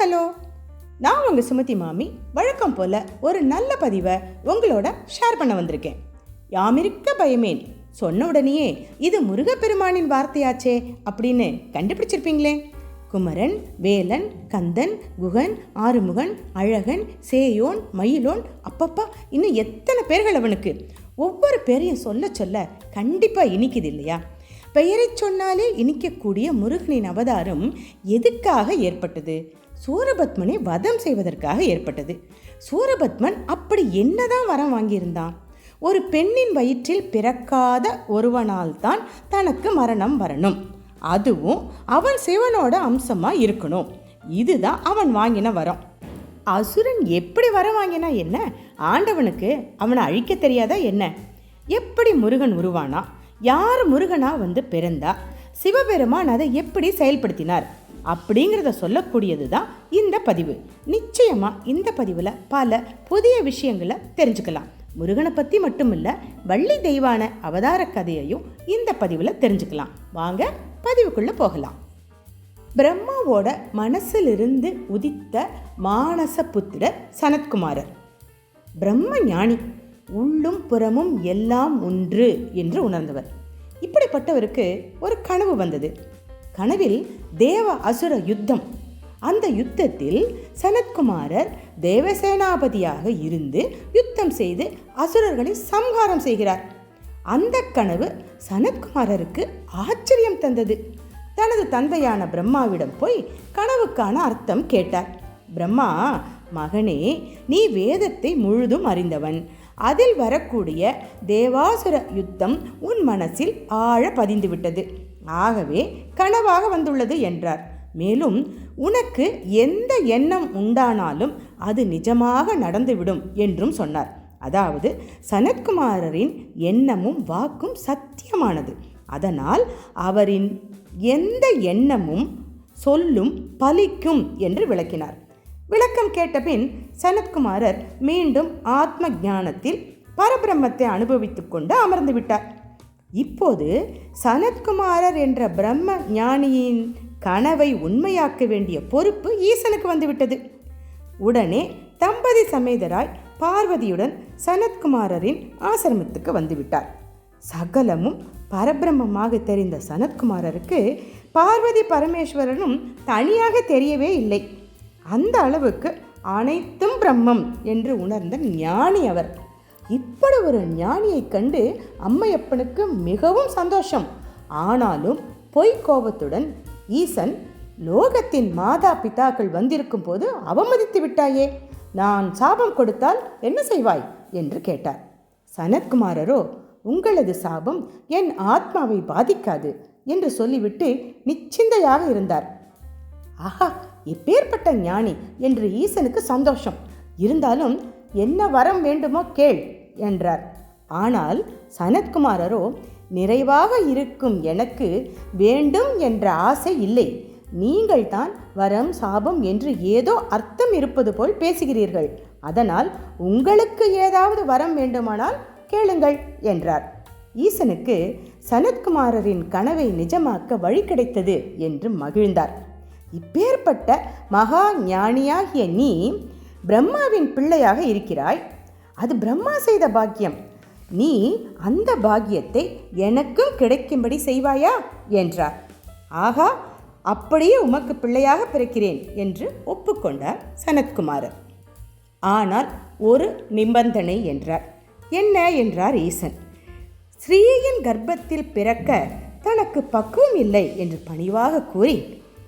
Hello நான் உங்கள் சுமதி மாமி. வழக்கம் போல் ஒரு நல்ல பதிவை உங்களோட ஷேர் பண்ண வந்திருக்கேன். யாமிருக்க பயமேன். சொன்ன உடனேயே இது முருகப்பெருமானின் வார்த்தையாச்சே அப்படின்னு கண்டுபிடிச்சிருப்பீங்களே. குமரன் வேலன் கந்தன் குகன் ஆறுமுகன் அழகன் சேயோன் மயிலோன் அப்பப்பா இன்னும் எத்தனை பேர்கள் அவனுக்கு? ஒவ்வொரு பேரையும் சொல்ல சொல்ல கண்டிப்பாக இனிக்குது இல்லையா? பெயரை சொன்னாலே இனிக்கக்கூடிய முருகனின் அவதாரம் எதுக்காக ஏற்பட்டது? சூரபத்மனை வதம் செய்வதற்காக ஏற்பட்டது. சூரபத்மன் அப்படி என்னதான் வரம் வாங்கியிருந்தான்? ஒரு பெண்ணின் வயிற்றில் பிறக்காத ஒருவனால்தான் தனக்கு மரணம் வரணும். அதுவும் அவன் சிவனோட அம்சமாக இருக்கணும். இதுதான் அவன் வாங்கின வரம். அசுரன் எப்படி வரம் வாங்கினா என்ன? ஆண்டவனுக்கு அவனை அழிக்க தெரியாதா என்ன? எப்படி முருகன் உருவானா? யார் முருகனா வந்து பிறந்தா? சிவபெருமான் அதை எப்படி செயல்படுத்தினார்? அப்படிங்கிறத சொல்லக்கூடியது தான் இந்த பதிவு. நிச்சயமாக இந்த பதிவில் பல புதிய விஷயங்களை தெரிஞ்சுக்கலாம். முருகனை பற்றி மட்டும் இல்லை வள்ளி தெய்வான அவதார கதையையும் இந்த பதிவில் தெரிஞ்சுக்கலாம். வாங்க பதிவுக்குள்ளே போகலாம். பிரம்மாவோட மனசிலிருந்து உதித்த மானச புத்திரர் சனத்குமாரர். பிரம்ம ஞானி உள்ளும் புறமும் எல்லாம் ஒன்று என்று உணர்ந்தவர். இப்படிப்பட்டவருக்கு ஒரு கனவு வந்தது. கனவில் தேவ அசுர யுத்தம். அந்த யுத்தத்தில் சனத்குமாரர் தேவசேனாபதியாக இருந்து யுத்தம் செய்து அசுரர்களை சம்ஹாரம் செய்கிறார். அந்த கனவு சனத்குமாரருக்கு ஆச்சரியம் தந்தது. தனது தந்தையான பிரம்மாவிடம் போய் கனவுக்கான அர்த்தம் கேட்டார். பிரம்மா மகனே நீ வேதத்தை முழுதும் அறிந்தவன். அதில் வரக்கூடிய தேவாசுர யுத்தம் உன் மனசில் ஆழ பதிந்துவிட்டது. ஆகவே கனவாக வந்துள்ளது என்றார். மேலும் உனக்கு எந்த எண்ணம் உண்டானாலும் அது நிஜமாக நடந்துவிடும் என்றும் சொன்னார். அதாவது சனத்குமாரரின் எண்ணமும் வாக்கும் சத்தியமானது. அதனால் அவரின் எந்த எண்ணமும் சொல்லும் பலிக்கும் என்று விளக்கினார். விளக்கம் கேட்டபின் சனத்குமாரர் மீண்டும் ஆத்ம ஞானத்தில் பரபிரம்மத்தை அனுபவித்துக்கொண்டு அமர்ந்து விட்டார். இப்போது சனத்குமாரர் என்ற பிரம்ம ஞானியின் கனவை உண்மையாக்க வேண்டிய பொறுப்பு ஈசனுக்கு வந்துவிட்டது. உடனே தம்பதி சமேதராய் பார்வதியுடன் சனத்குமாரரின் ஆசிரமத்துக்கு வந்துவிட்டார். சகலமும் பரபிரம்மமாக தெரிந்த சனத்குமாரருக்கு பார்வதி பரமேஸ்வரனும் தனியாக தெரியவே இல்லை. அந்த அளவுக்கு அனைத்தும் பிரம்மம் என்று உணர்ந்த ஞானி அவர் இப்படி ஒரு ஞானியைக் கண்டு அம்மையப்பனுக்கு மிகவும் சந்தோஷம். ஆனாலும் பொய் கோபத்துடன் ஈசன் லோகத்தின் மாதா பிதாக்கள் வந்திருக்கும் போது அவமதித்து விட்டாயே. நான் சாபம் கொடுத்தால் என்ன செய்வாய்? என்று கேட்டார். சனத்குமாரரோ உங்களது சாபம் என் ஆத்மாவை பாதிக்காது என்று சொல்லிவிட்டு நிச்சிந்தையாக இருந்தார். ஆஹா இப்பேற்பட்ட ஞானி என்று ஈசனுக்கு சந்தோஷம். இருந்தாலும் என்ன வரம் வேண்டுமோ கேள். என்றார். ஆனால் சனத்குமாரரோ நிறைவாக இருக்கும் எனக்கு வேண்டும் என்ற ஆசை இல்லை. நீங்கள் தான் வரம் சாபம் என்று ஏதோ அர்த்தம் இருப்பது போல் பேசுகிறீர்கள். அதனால் உங்களுக்கு ஏதாவது வரம் வேண்டுமானால் கேளுங்கள் என்றார். ஈசனுக்கு சனத்குமாரரின் கனவை நிஜமாக்க வழி கிடைத்தது என்று மகிழ்ந்தார். இப்பேற்பட்ட மகா ஞானியாகிய நீ பிரம்மாவின் பிள்ளையாக இருக்கிறாய். அது பிரம்மா செய்த பாக்கியம். நீ அந்த பாக்கியத்தை எனக்கும் கிடைக்கும்படி செய்வாயா? என்றார். ஆகா அப்படியே உமக்கு பிள்ளையாக பிறக்கிறேன் என்று ஒப்புக்கொண்டார் சனத்குமாரர். ஆனால் ஒரு நிபந்தனை என்றார். என்ன என்றார் ஈசன். ஸ்ரீயின் கர்ப்பத்தில் பிறக்க தனக்கு பக்குவம் இல்லை என்று பணிவாக கூறி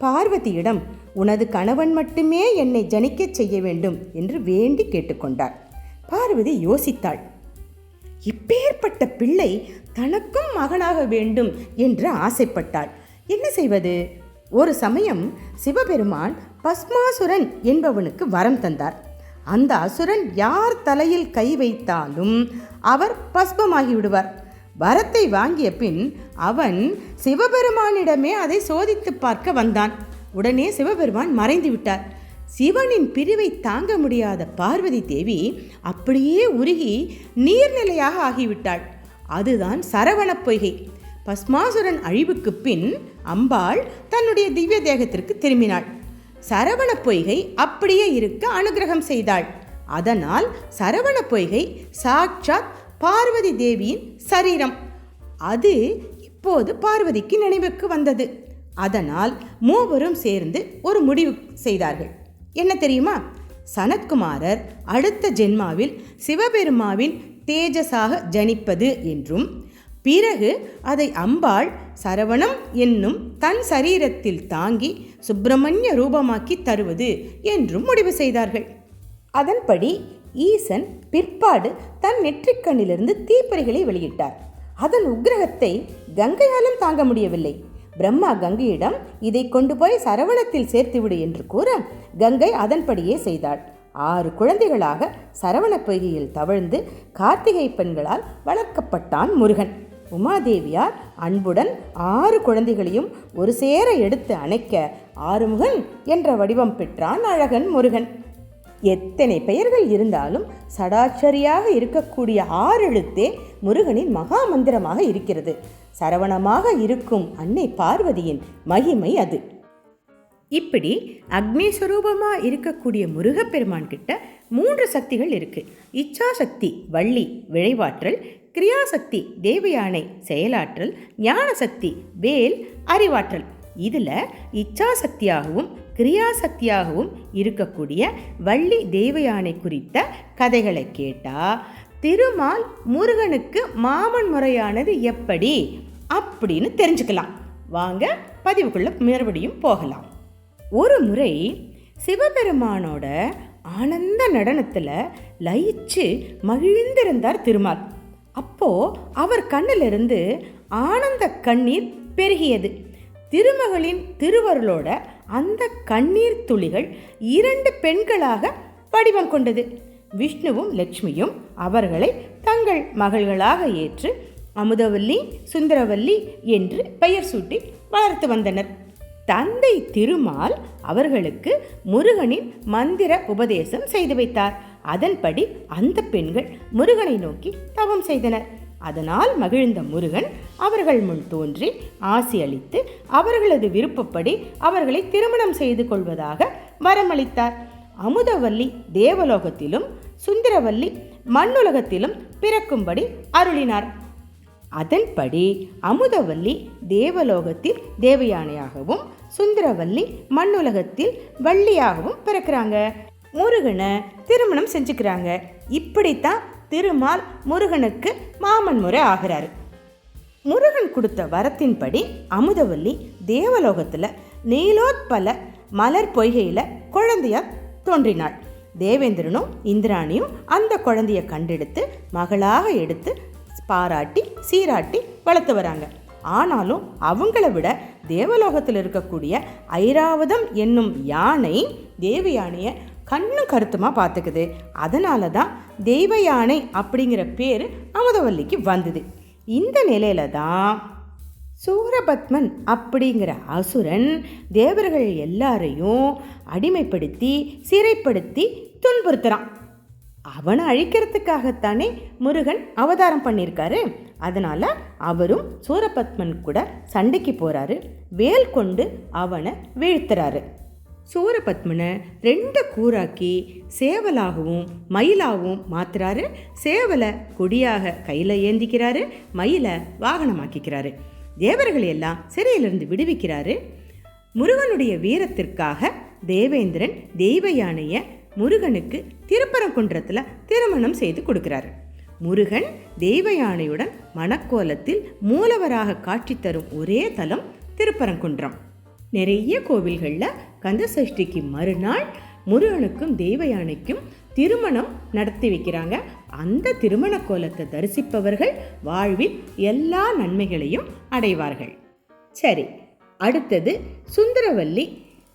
பார்வதியிடம் உனது கணவன் மட்டுமே என்னை ஜனிக்கச் செய்ய வேண்டும் என்று வேண்டி கேட்டுக்கொண்டார். பார்வதி யோசித்தாள். இப்பேற்பட்ட பிள்ளை தனக்கும் மகனாக வேண்டும் என்று ஆசைப்பட்டாள். என்ன செய்வது? ஒரு சமயம் சிவபெருமான் பஸ்மாசுரன் என்பவனுக்கு வரம் தந்தார். அந்த அசுரன் யார் தலையில் கை வைத்தாலும் அவர் பஸ்மமாகி விடுவார் வரத்தை வாங்கிய பின் அவன் சிவபெருமானிடமே அதை சோதித்து பார்க்க வந்தான். உடனே சிவபெருமான் மறைந்து விட்டார் சிவனின் பிரிவை தாங்க முடியாத பார்வதி தேவி அப்படியே உருகி நீர்நிலையாக ஆகிவிட்டாள். அதுதான் சரவணப் பொய்கை. பஸ்மாசுரன் அழிவுக்கு பின் அம்பாள் தன்னுடைய திவ்ய தேகத்திற்கு திரும்பினாள். சரவண பொய்கை அப்படியே இருக்க அனுகிரகம் செய்தாள். அதனால் சரவண பொய்கை சாட்சாத் பார்வதி தேவியின் சரீரம். அது இப்போது பார்வதிக்கு நினைவுக்கு வந்தது. அதனால் மூவரும் சேர்ந்து ஒரு முடிவு செய்தார்கள். என்ன தெரியுமா? சனத்குமாரர் அடுத்த ஜென்மாவில் சிவபெருமாவின் தேஜஸாக ஜனிப்பது என்றும் பிறகு அதை அம்பாள் சரவணம் என்னும் தன் சரீரத்தில் தாங்கி சுப்பிரமணிய ரூபமாக்கி தருவது என்றும் முடிவு செய்தார்கள். அதன்படி ஈசன் பிற்பாடு தன் நெற்றிக்கண்ணிலிருந்து தீப்பறிகளை வெளியிட்டார். அதன் உக்கிரகத்தை கங்கையாலும் தாங்க முடியவில்லை. பிரம்மா கங்கையிடம் இதை கொண்டு போய் சரவணத்தில் சேர்த்துவிடு என்று கூற கங்கை அதன்படியே செய்தாள். ஆறு குழந்தைகளாக சரவண பொய்கையில் தவழ்ந்து கார்த்திகை பெண்களால் வளர்க்கப்பட்டான் முருகன். உமாதேவியார் அன்புடன் ஆறு குழந்தைகளையும் ஒரு சேர எடுத்து அணைக்க ஆறுமுகன் என்ற வடிவம் பெற்றான் அழகன் முருகன். எத்தனை பெயர்கள் இருந்தாலும் சடாச்சரியாக இருக்கக்கூடிய ஆறெழுத்தே முருகனின் மகா மந்திரமாக இருக்கிறது. சரவணமாக இருக்கும் அன்னை பார்வதியின் மகிமை அது. இப்படி அக்னி சுரூபமா இருக்கக்கூடிய முருகப்பெருமான் கிட்ட மூன்று சக்திகள் இருக்கு. இச்சாசக்தி வள்ளி விளைவாற்றல் கிரியாசக்தி தேவயானை செயலாற்றல் ஞானசக்தி வேல் அறிவாற்றல். இதில் இச்சாசக்தியாகவும் கிரியாசக்தியாகவும் இருக்கக்கூடிய வள்ளி தேவயானை குறித்த கதைகளை கேட்டால் திருமால் முருகனுக்கு மாமன் முறையானது எப்படி? அப்படின்னு தெரிஞ்சுக்கலாம். வாங்க பதிவுக்குள்ள மறுபடியும் போகலாம். ஒரு முறை சிவபெருமானோட ஆனந்த நடனத்தில் லயிச்சு மகிழ்ந்திருந்தார் திருமால். அப்போ அவர் கண்ணிலிருந்து ஆனந்த கண்ணீர் பெருகியது. திருமகளின் திருவருளோட அந்த கண்ணீர் துளிகள் இரண்டு பெண்களாக வடிவம் கொண்டது. விஷ்ணுவும் லட்சுமியும் அவர்களை தங்கள் மகள்களாக ஏற்று அமுதவல்லி சுந்தரவல்லி என்று பெயர் சூட்டி வளர்த்து வந்தனர். தந்தை திருமால் அவர்களுக்கு முருகனின் மந்திர உபதேசம் செய்து வைத்தார். அதன்படி அந்த பெண்கள் முருகனை நோக்கி தவம் செய்தனர். அதனால் மகிழ்ந்த முருகன் அவர்கள் முன் தோன்றி ஆசி அளித்து அவர்களது விருப்பப்படி அவர்களை திருமணம் செய்து கொள்வதாக வரமளித்தார். அமுதவல்லி தேவலோகத்திலும் சுந்தரவல்லி மண்ணுலகத்திலும் பிறக்கும்படி அருளினார். அதன்படி அமுதவல்லி தேவலோகத்தில் தேவயானையாகவும் சுந்தரவல்லி மண்ணுலகத்தில் வள்ளியாகவும் பிறக்கிறாங்க. முருகனை திருமணம் செஞ்சுக்கிறாங்க. இப்படித்தான் திருமால் முருகனுக்கு மாமன் முறை ஆகிறாரு. முருகன் கொடுத்த வரத்தின்படி அமுதவல்லி தேவலோகத்தில் நீலோத்பல மலர் பொய்கையில் குழந்தையாக தோன்றினாள். தேவேந்திரனும் இந்திராணியும் அந்த குழந்தைய கண்டெடுத்து மகளாக எடுத்து பாராட்டி சீராட்டி வளர்த்து வராங்க. ஆனாலும் அவங்கள விட தேவலோகத்தில் இருக்கக்கூடிய ஐராவதம் என்னும் யானை தேவ யானையை கண்ணும் கருத்துமாக பார்த்துக்குது. அதனால தான் தெய்வ யானை அப்படிங்கிற பேர் அமுதவல்லிக்கு வந்தது. இந்த நிலையில தான் சூரபத்மன் அப்படிங்கிற அசுரன் தேவர்கள் எல்லாரையும் அடிமைப்படுத்தி சிறைப்படுத்தி துன்புறுத்துறான். அவனை அழிக்கிறதுக்காகத்தானே முருகன் அவதாரம் பண்ணியிருக்காரு. அதனால் அவரும் சூரபத்மன் கூட சண்டைக்கு போகிறாரு வேல் கொண்டு அவனை வீழ்த்துறாரு. சூரபத்மனை ரெண்டு கூறாக்கி சேவலாகவும் மயிலாகவும் மாற்றுறாரு சேவலை கொடியாக கையில் ஏந்திக்கிறாரு. மயிலை வாகனமாக்கிக்கிறாரு. தேவர்களை எல்லாம் சிறையிலிருந்து விடுவிக்கிறாரு. முருகனுடைய வீரத்திற்காக தேவேந்திரன் தெய்வ யானையை முருகனுக்கு திருப்பரங்குன்றத்தில் திருமணம் செய்து கொடுக்கிறாரு. முருகன் தெய்வயானையுடன் மணக்கோலத்தில் மூலவராக காட்சி தரும் ஒரே தலம் திருப்பரங்குன்றம். நிறைய கோவில்களில் கந்தசஷ்டிக்கு மறுநாள் முருகனுக்கும் தெய்வயானைக்கும் திருமணம் நடத்தி வைக்கிறாங்க. அந்த திருமண கோலத்தை தரிசிப்பவர்கள் வாழ்வில் எல்லா நன்மைகளையும் அடைவார்கள். சரி அடுத்தது சுந்தரவல்லி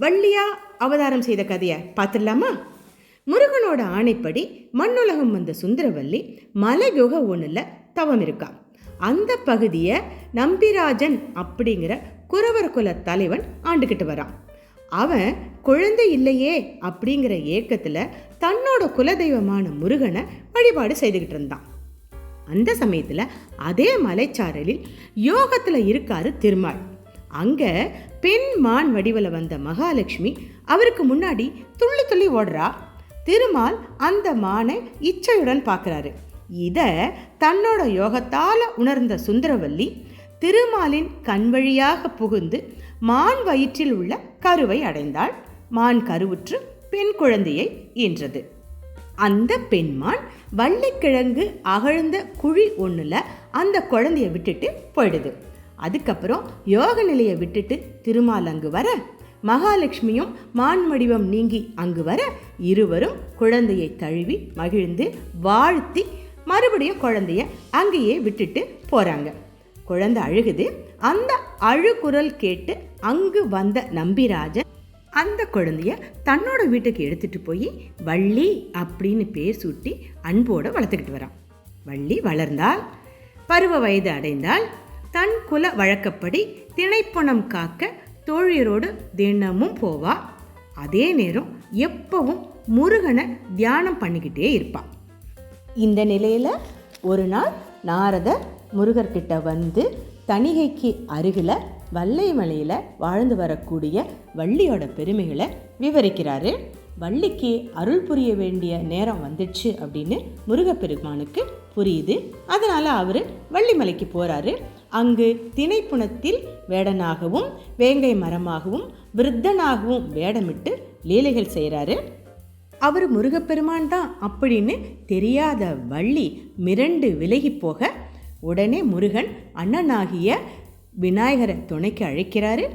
வள்ளியா அவதாரம் செய்த கதையை பார்த்துடலாமா? முருகனோட ஆணைப்படி மண்ணுலகம் வந்த சுந்தரவல்லி மலையுக ஒன்றில் தவம் இருக்கா. அந்த பகுதியை நம்பிராஜன் அப்படிங்கிற குறவர் குல தலைவன் ஆண்டுக்கிட்டு வரான். அவன் குழந்தை இல்லையே அப்படிங்கிற ஏக்கத்தில் தன்னோட குலதெய்வமான முருகனை வழிபாடு செய்துக்கிட்டு இருந்தான். அந்த சமயத்தில் அதே மலைச்சாரலில் யோகத்தில் இருக்காரு திருமால். அங்கே பெண் மான் வடிவில் வந்த மகாலட்சுமி அவருக்கு முன்னாடி துள்ளி துள்ளி ஓடுறா. திருமால் அந்த மானை இச்சையுடன் பார்க்குறாரு. இதை தன்னோட யோகத்தால் உணர்ந்த சுந்தரவல்லி திருமாலின் கண் வழியாக புகுந்து மான் வயிற்றில் உள்ள கருவை அடைந்தாள். மான் கருவுற்று பெண் குழந்தையை ஈன்றது. அந்த பெண்மான் வள்ளிக்கிழங்கு அகழ்ந்த குழி ஒன்றில் அந்த குழந்தைய விட்டுட்டு போயிடுது. அதுக்கப்புறம் யோக நிலையை விட்டுட்டு திருமால் அங்கு வர மகாலட்சுமியும் மான் வடிவம் நீங்கி அங்கு வர இருவரும் குழந்தையை தழுவி மகிழ்ந்து வாழ்த்தி மறுபடியும் குழந்தைய அங்கேயே விட்டுட்டு போகிறாங்க குழந்தை அழுகுது. அந்த அழுகுரல் கேட்டு அங்கு வந்த நம்பிராஜன் அந்த குழந்தைய தன்னோட வீட்டுக்கு எடுத்துகிட்டு போய் வள்ளி அப்படின்னு பேர் சூட்டி அன்போட வளர்த்துக்கிட்டு வரான். வள்ளி வளர்ந்தால் பருவ வயது அடைந்தால் தன் குல வழக்கப்படி திணைப்பணம் காக்க தோழியரோடு தினமும் போவா. அதே நேரம் எப்பவும் முருகனை தியானம் பண்ணிக்கிட்டே இருப்பான் இந்த நிலையில் ஒரு நாள் நாரதர் முருகர்கிட்ட வந்து தணிகைக்கு அருகில் வல்லை மலையில் வாழ்ந்து வரக்கூடிய வள்ளியோட பெருமைகளை விவரிக்கிறாரு. வள்ளிக்கு அருள் புரிய வேண்டிய நேரம் வந்துடுச்சு அப்படின்னு முருகப்பெருமானுக்கு புரியுது. அதனால் அவர் வள்ளிமலைக்கு போகிறாரு அங்கு திணைப்புணத்தில் வேடனாகவும் வேங்கை மரமாகவும் விருத்தனாகவும் வேடமிட்டு லீலைகள் செய்கிறாரு. அவர் முருகப்பெருமான் தான் அப்படின்னு தெரியாத வள்ளி மிரண்டு விலகி போக உடனே முருகன் அண்ணனாகிய விநாயகரை துணைக்கு அழைக்கிறாரு.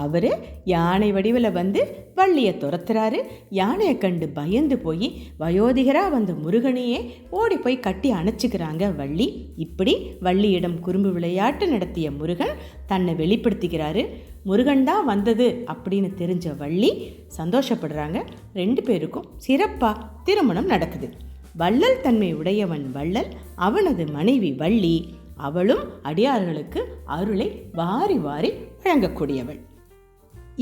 அவர் யானை வடிவில் வந்து வள்ளியை துரத்துறாரு. யானையை கண்டு பயந்து போய் வயோதிகராக வந்த முருகனையே ஓடி போய் கட்டி அணைச்சிக்கிறாங்க வள்ளி. இப்படி வள்ளியிடம் குறும்பு விளையாட்டு நடத்திய முருகன் தன்னை வெளிப்படுத்திக்கிறாரு முருகன் தான் வந்தது அப்படின்னு தெரிஞ்ச வள்ளி சந்தோஷப்படுறாங்க. ரெண்டு பேருக்கும் சிறப்பாக திருமணம் நடக்குது. வள்ளல் தன்மை உடையவன் வள்ளல் அவனது மனைவி வள்ளி. அவளும் அடியார்களுக்கு அருளை வாரி வாரி வழங்கக்கூடியவள்.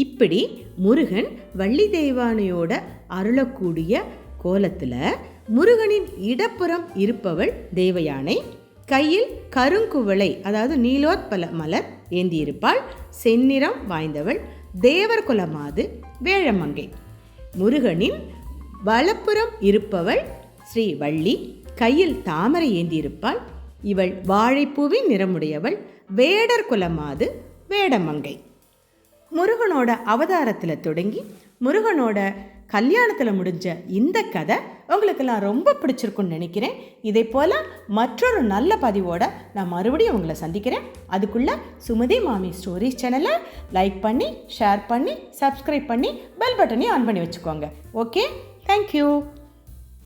இப்படி முருகன் வள்ளி தெய்வானையோட அருளக்கூடிய கோலத்தில் முருகனின் இடப்புறம் இருப்பவள் தேவயானை. கையில் கருங்குவளை அதாவது நீலோத்பல மலர் ஏந்தியிருப்பாள். செந்நிறம் வாய்ந்தவள் தேவர் குலமாது வேழமங்கை. முருகனின் வலப்புறம் இருப்பவள் ஸ்ரீ வள்ளி. கையில் தாமரை ஏந்தியிருப்பாள். இவள் வாழைப்பூவின் நிறமுடையவள் வேடர் குலமாது வேடமங்கை. முருகனோட அவதாரத்தில் தொடங்கி முருகனோட கல்யாணத்தில் முடிஞ்ச இந்த கதை உங்களுக்கெல்லாம் ரொம்ப பிடிச்சிருக்குன்னு நினைக்கிறேன். இதே போல் மற்றொரு நல்ல பதிவோடு நான் மறுபடியும் உங்களை சந்திக்கிறேன். அதுக்குள்ளே சுமதி மாமி ஸ்டோரிஸ் சேனலை லைக் பண்ணி ஷேர் பண்ணி சப்ஸ்கிரைப் பண்ணி பெல் பட்டனையும் ஆன் பண்ணி வச்சுக்கோங்க. Okay thank you